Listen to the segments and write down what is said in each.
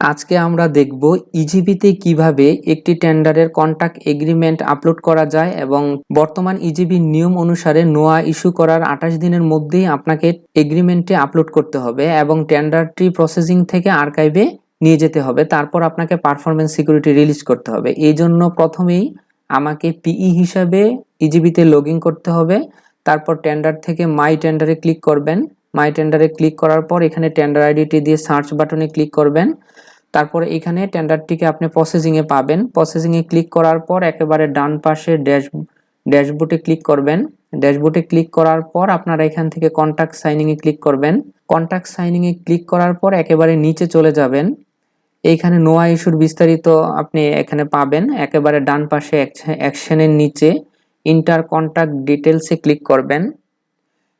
আজকে আমরা দেখব ইজিবিতে কীভাবে একটি টেন্ডারের কন্ট্রাক্ট এগ্রিমেন্ট আপলোড করা যায় এবং বর্তমান ইজিবির নিয়ম অনুসারে নোয়া ইস্যু করার আঠাশ দিনের মধ্যেই আপনাকে এগ্রিমেন্টে আপলোড করতে হবে এবং টেন্ডারটি প্রসেসিং থেকে আর্কাইভে নিয়ে যেতে হবে। তারপর আপনাকে পারফরমেন্স সিকিউরিটি রিলিজ করতে হবে। এই জন্য প্রথমেই আমাকে পিই হিসাবে ইজিবিতে লগ করতে হবে। তারপর টেন্ডার থেকে মাই টেন্ডারে ক্লিক করবেন। মাই টেন্ডারে ক্লিক করার পর এখানে টেন্ডার আইডিটি দিয়ে সার্চ বাটনে ক্লিক করবেন। তারপরে এখানে টেন্ডারটিকে আপনি প্রসেসিংয়ে পাবেন। প্রসেসিংয়ে ক্লিক করার পর একেবারে ডান পাশে ড্যাশ, ড্যাশবোর্ডে ক্লিক করবেন। ড্যাশবোর্ডে ক্লিক করার পর আপনারা এখান থেকে কন্ট্যাক্ট সাইনিংয়ে ক্লিক করবেন। কন্ট্যাক্ট সাইনিংয়ে ক্লিক করার পর একেবারে নিচে চলে যাবেন। এইখানে নোয়া ইস্যুর বিস্তারিত আপনি এখানে পাবেন। একেবারে ডান পাশে অ্যাকশনের নিচে ইন্টার কন্ট্যাক্ট ডিটেলসে ক্লিক করবেন।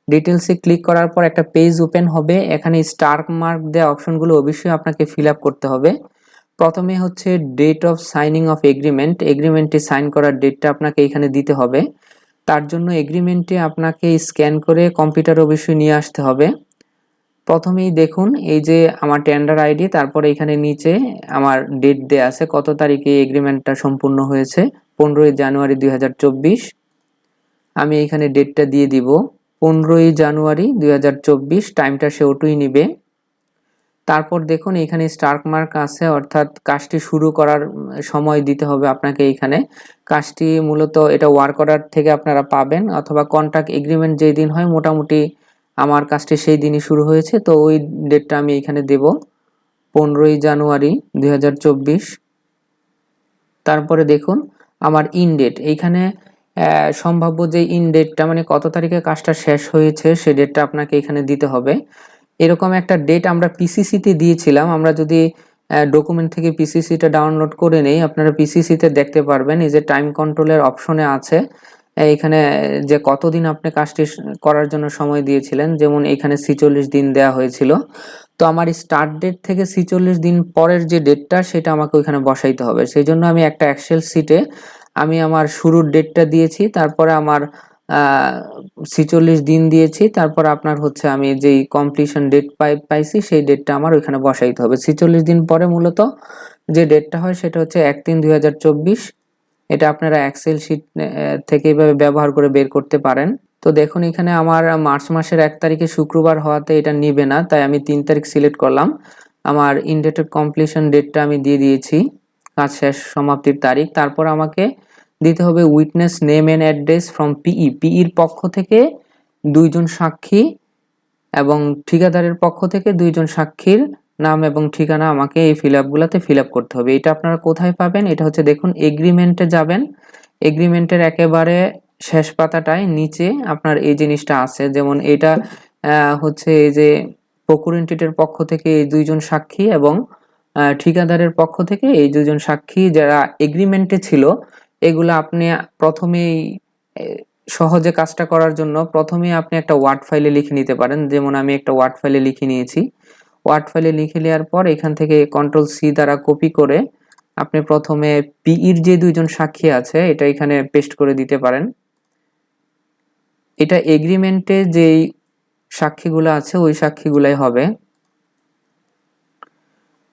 ডিটেলসে ক্লিক করার পর একটা পেজ ওপেন হবে। এখানে স্টার মার্ক দেওয়া অপশনগুলো অবশ্যই আপনাকে ফিল করতে হবে। প্রথমে হচ্ছে date of signing of agreement এগ্রিমেন্টে sign করার ডেটটা আপনাকে এখানে দিতে হবে। তার জন্য এগ্রিমেন্টে আপনাকে স্ক্যান করে কম্পিউটার অবশ্যই নিয়ে আসতে হবে। প্রথমেই দেখুন, এই যে আমার টেন্ডার আইডি তারপরে এখানে নিচে আমার ডেট দেয়া আছে, কত তারিখে এগ্রিমেন্টটা সম্পূর্ণ হয়েছে? পনেরোই জানুয়ারি দু হাজার চব্বিশ। আমি এখানে ডেটটা দিয়ে দিব। পনেরোই জানুয়ারি দু হাজার চব্বিশ টাইমটা সে ওটুই নিবে। তারপর দেখুন, এখানে স্টার্ক মার্ক আছে, অর্থাৎ কাজটি শুরু করার সময় দিতে হবে আপনাকে এখানে। কাজটি মূলত এটা ওয়ার্ক অর্ডার থেকে আপনারা পাবেন, অথবা কন্ট্রাক্ট এগ্রিমেন্ট যেই দিন হয়, মোটামুটি আমার কাজটি সেই দিনই শুরু হয়েছে, তো ওই ডেটটা আমি এখানে দেব, পনেরোই জানুয়ারি দুই হাজার চব্বিশ। তারপরে দেখুন, আমার ইন ডেট এইখানে সম্ভাব্য যে ইন ডেটটা মানে কত তারিখে কাজটা শেষ হয়েছে, সে ডেটটা আপনাকে এখানে দিতে হবে। এরকম একটা ডেট আমরা পিসিসিতে দিয়েছিলাম। আমরা যদি ডকুমেন্ট থেকে পিসিসিটা ডাউনলোড করে নেই, আপনারা পিসিসিতে দেখতে পারবেন। এই যে টাইম কন্ট্রোলের অপশনে আছে। এখানে যে কতদিন আপনি কাজটি করার জন্য সময় দিয়েছিলেন, যেমন এখানে ছিচল্লিশ দিন দেয়া হয়েছিল। তো আমার স্টার্ট ডেট থেকে ছিচল্লিশ দিন পরের যে ডেটটা সেটা আমাকে ওইখানে বসাইতে হবে। সেই জন্য আমি একটা এক্সেল সিটে আমি আমার শুরুর ডেটটা দিয়েছি, তারপরে আমার ছিচল্লিশ দিন দিয়েছি, তারপর আপনার হচ্ছে আমি যেই কমপ্লিশন ডেট পাই, পাইছি সেই ডেটটা আমার ওইখানে বসাইতে হবে। ছিচল্লিশ দিন পরে মূলত যে ডেটটা হয় সেটা হচ্ছে এক তিন দুই এটা আপনারা এক্সেল শিট থেকে এইভাবে ব্যবহার করে বের করতে পারেন। তো দেখুন এখানে আমার মার্চ মাসের এক তারিখে শুক্রবার হওয়াতে এটা নিবে না, তাই আমি তিন তারিখ সিলেক্ট করলাম। আমার ইনডেটেড কমপ্লিশন ডেটটা আমি দিয়ে দিয়েছি। কাজ শেষ, সমাপ্তির তারিখ। তারপর আমাকে দিতে হবে witness name and address from PE পিইর পক্ষ থেকে দুইজন সাক্ষী এবং ঠিকাদারের পক্ষ থেকে দুইজন সাক্ষীর নাম এবং ঠিকানা আমাকে এই ফিল আপগুলোতে ফিল আপ করতে হবে। এটা আপনারা কোথায় পাবেন? এটা হচ্ছে দেখুন এগ্রিমেন্টে যাবেন। এগ্রিমেন্টের একেবারে শেষ পাতাটায় নিচে আপনার এই জিনিসটা আছে। যেমন এটা হচ্ছে এই যে প্রকুরেন্টেটের পক্ষ থেকে এই দুইজন সাক্ষী এবং ঠিকাদারের পক্ষ থেকে এই দুজন সাক্ষী যারা এগ্রিমেন্টে ছিল এগুলো আপনি প্রথমেই সহজে কাজটা করার জন্য প্রথমে আপনি একটা ওয়ার্ড ফাইলে লিখে নিতে পারেন। যেমন আমি একটা ওয়ার্ড ফাইলে লিখে নিয়েছি। ওয়ার্ড ফাইলে লিখে নেওয়ার পর এখান থেকে কন্ট্রোল সি দ্বারা কপি করে আপনি প্রথমে পিইর যে দুইজন সাক্ষী আছে, এটা এখানে পেস্ট করে দিতে পারেন। এটা এগ্রিমেন্টে যেই সাক্ষীগুলো আছে, ওই সাক্ষীগুলাই হবে।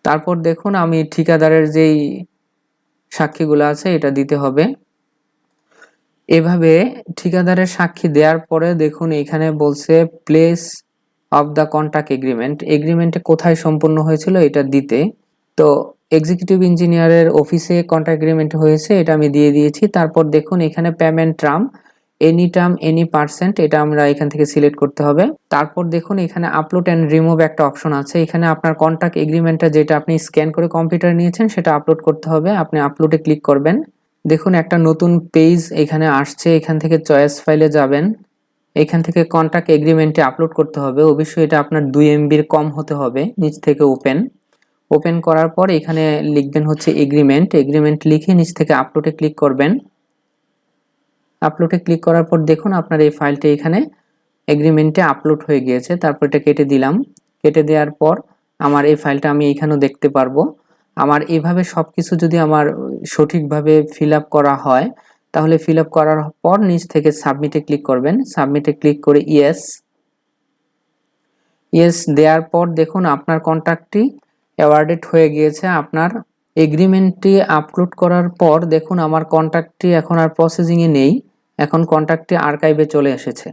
তারপর দেখুন, আমি ঠিকাদারের যেই সাক্ষীগুলো আছে, এটা দিতে হবে। এভাবে ঠিকাদারের সাক্ষী দেওয়ার পরে দেখুন এখানে বলছে place of the contract agreement এগ্রিমেন্টে কোথায় সম্পূর্ণ হয়েছিল এটা দিতে। তো এক্সিকিউটিভ ইঞ্জিনিয়ারের অফিসে কন্ট্রাক্ট এগ্রিমেন্ট হয়েছে, এটা আমি দিয়ে দিয়েছি। তারপর দেখুন এখানে payment term any term any percent এটা আমরা এখান থেকে সিলেক্ট করতে হবে। তারপর দেখুন, এখানে আপলোড অ্যান্ড রিমুভ একটা অপশন আছে। এখানে আপনার কন্ট্যাক্ট এগ্রিমেন্টটা যেটা আপনি স্ক্যান করে কম্পিউটারে নিয়েছেন, সেটা আপলোড করতে হবে। আপনি আপলোডে ক্লিক করবেন। দেখুন, একটা নতুন পেজ এখানে আসছে, এখান থেকে চয়েস ফাইলে যাবেন। এখান থেকে কন্ট্যাক্ট এগ্রিমেন্টে আপলোড করতে হবে। অবশ্যই এটা আপনার দুই এমবির কম হতে হবে, নিচ থেকে ওপেন ওপেন করার পর এখানে লিখবেন হচ্ছে এগ্রিমেন্ট এগ্রিমেন্ট লিখে নিচ থেকে আপলোডে ক্লিক করবেন। আপলোডে ক্লিক করার পর দেখুন আপনার এই ফাইলটি এখানে এগ্রিমেন্টে আপলোড হয়ে গিয়েছে। তারপর এটা কেটে দিলাম। কেটে দেওয়ার পর আমার এই ফাইলটা আমি এইখানেও দেখতে পারব। আমার এভাবে সব কিছু যদি আমার সঠিকভাবে ফিল করা হয়, তাহলে ফিল করার পর নিচ থেকে সাবমিটে ক্লিক করবেন। সাবমিটে ক্লিক করে ইয়েস ইয়েস দেওয়ার পর দেখুন আপনার কন্ট্যাক্টটি অ্যাওয়ার্ডেড হয়ে গিয়েছে। আপনার এগ্রিমেন্টটি আপলোড করার পর দেখুন আমার কন্ট্যাক্টটি এখন আর প্রসেসিংয়ে নেই। এখন কন্ট্যাক্টটি আর্কাইভে চলে এসেছে।